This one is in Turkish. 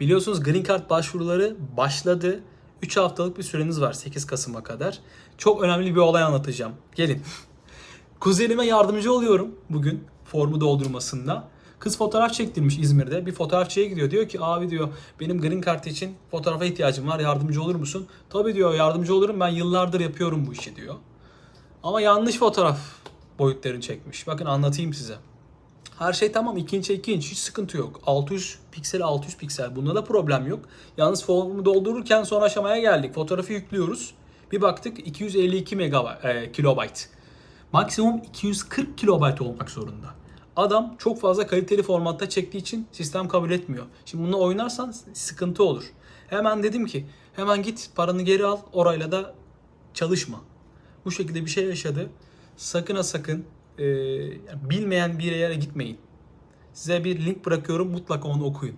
Biliyorsunuz Green Card başvuruları başladı. 3 haftalık bir süreniz var 8 Kasım'a kadar. Çok önemli bir olay anlatacağım. Gelin. Kuzenime yardımcı oluyorum bugün formu doldurmasında. Kız fotoğraf çektirmiş İzmir'de. Bir fotoğrafçıya gidiyor. Diyor ki abi diyor benim green card için fotoğrafa ihtiyacım var. Yardımcı olur musun? Tabii diyor yardımcı olurum. Ben yıllardır yapıyorum bu işi diyor. Ama yanlış fotoğraf boyutlarını çekmiş. Bakın anlatayım size. Her şey tamam 2 inç 2 inç hiç sıkıntı yok. 600 piksel 600 piksel bunda da problem yok. Yalnız formu doldururken son aşamaya geldik. Fotoğrafı yüklüyoruz. Bir baktık 252 megabayt, e, kilobayt. Maksimum 240 kilobayt olmak zorunda. Adam çok fazla kaliteli formatta çektiği için sistem kabul etmiyor. Şimdi bununla oynarsan sıkıntı olur. Hemen dedim ki hemen git paranı geri al orayla da çalışma. Bu şekilde bir şey yaşadı. Sakın ha sakın e, bilmeyen bir yere gitmeyin. Size bir link bırakıyorum mutlaka onu okuyun.